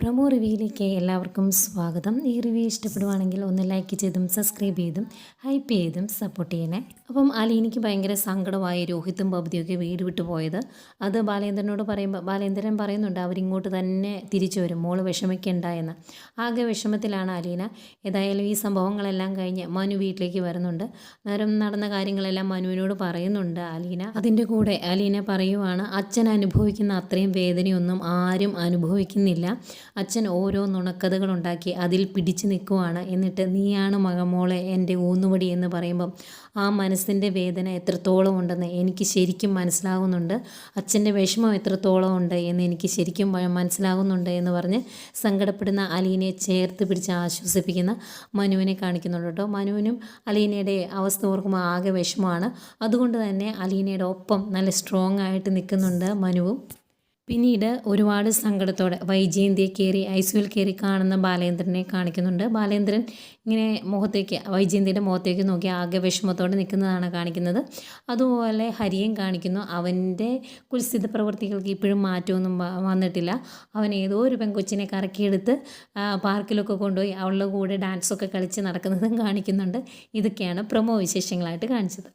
Promo റിവ്യൂയിലേക്ക് എല്ലാവർക്കും സ്വാഗതം. ഈ റിവ്യൂ ഇഷ്ടപ്പെടുവാണെങ്കിൽ ഒന്ന് ലൈക്ക് ചെയ്തും സബ്സ്ക്രൈബ് ചെയ്തും ഹൈപ്പ് ചെയ്തും സപ്പോർട്ട് ചെയ്യണേ. അപ്പം അലീനയ്ക്ക് ഭയങ്കര സങ്കടമായി രോഹിത്തും ബബുദിയൊക്കെ വീട് വിട്ടു പോയത്. അത് ബാലേന്ദ്രനോട് പറയുമ്പോൾ ബാലേന്ദ്രൻ പറയുന്നുണ്ട് അവരിങ്ങോട്ട് തന്നെ തിരിച്ചു വരും. മോൾ വിഷമിക്കണ്ട എന്ന്. ആകെ വിഷമത്തിലാണ് അലീന ഏതായാലും ഈ സംഭവങ്ങളെല്ലാം കഴിഞ്ഞ് മനു വീട്ടിലേക്ക് വരുന്നുണ്ട്. നേരം നടന്ന കാര്യങ്ങളെല്ലാം മനുവിനോട് പറയുന്നുണ്ട് അലീന അതിന്റെ കൂടെ അലീന പറയുവാണ് അച്ഛൻ അനുഭവിക്കുന്ന അത്രയും വേദനയൊന്നും ആരും അനുഭവിക്കുന്നില്ല. അച്ഛൻ ഓരോ നുണക്കഥകളുണ്ടാക്കി അതിൽ പിടിച്ചു നിൽക്കുവാണ്. എന്നിട്ട് നീയാണ് മകമോളെ എന്റെ ഊന്നുവടി എന്ന് പറയുമ്പം ആ മനസ്സിന്റെ വേദന എത്രത്തോളം ഉണ്ടെന്ന് എനിക്ക് ശരിക്കും മനസ്സിലാകുന്നുണ്ട് അച്ഛന്റെ വിഷമം എത്രത്തോളം ഉണ്ട് എന്ന് എനിക്ക് ശരിക്കും മനസ്സിലാകുന്നുണ്ട് എന്ന് പറഞ്ഞ് സങ്കടപ്പെടുന്ന അലീനയെ ചേർത്ത് പിടിച്ച് ആശ്വസിപ്പിക്കുന്ന മനുവിനെ കാണിക്കുന്നുണ്ട് കേട്ടോ. മനുവിനും അലീനയുടെ അവസ്ഥ ഓർക്കുമ്പോൾ ആകെ വിഷമമാണ്. അതുകൊണ്ട് തന്നെ അലീനയുടെ ഒപ്പം നല്ല സ്ട്രോങ് ആയിട്ട് നിൽക്കുന്നുണ്ട് മനുവും. പിന്നീട് ഒരുപാട് സങ്കടത്തോടെ വൈജയന്തിയെ കയറി ഐസുവിൽ കയറി കാണുന്ന ബാലേന്ദ്രനെ കാണിക്കുന്നുണ്ട്. ബാലേന്ദ്രൻ ഇങ്ങനെ മുഖത്തേക്ക് വൈജയന്തിയുടെ മുഖത്തേക്ക് നോക്കി ആകെ വിഷമത്തോടെ നിൽക്കുന്നതാണ് കാണിക്കുന്നത്. അതുപോലെ ഹരിയും കാണിക്കുന്നു അവന്റെ കുൽസിത പ്രവൃത്തികൾക്ക് ഇപ്പോഴും മാറ്റമൊന്നും വന്നിട്ടില്ല. അവൻ ഏതോ ഒരു പെങ്കൊച്ചിനെ കറക്കിയെടുത്ത് പാർക്കിലൊക്കെ കൊണ്ടുപോയി അവളുടെ കൂടെ ഡാൻസൊക്കെ കളിച്ച് നടക്കുന്നതും കാണിക്കുന്നുണ്ട്. ഇതൊക്കെയാണ് പ്രമോ വിശേഷങ്ങളായിട്ട് കാണിച്ചത്.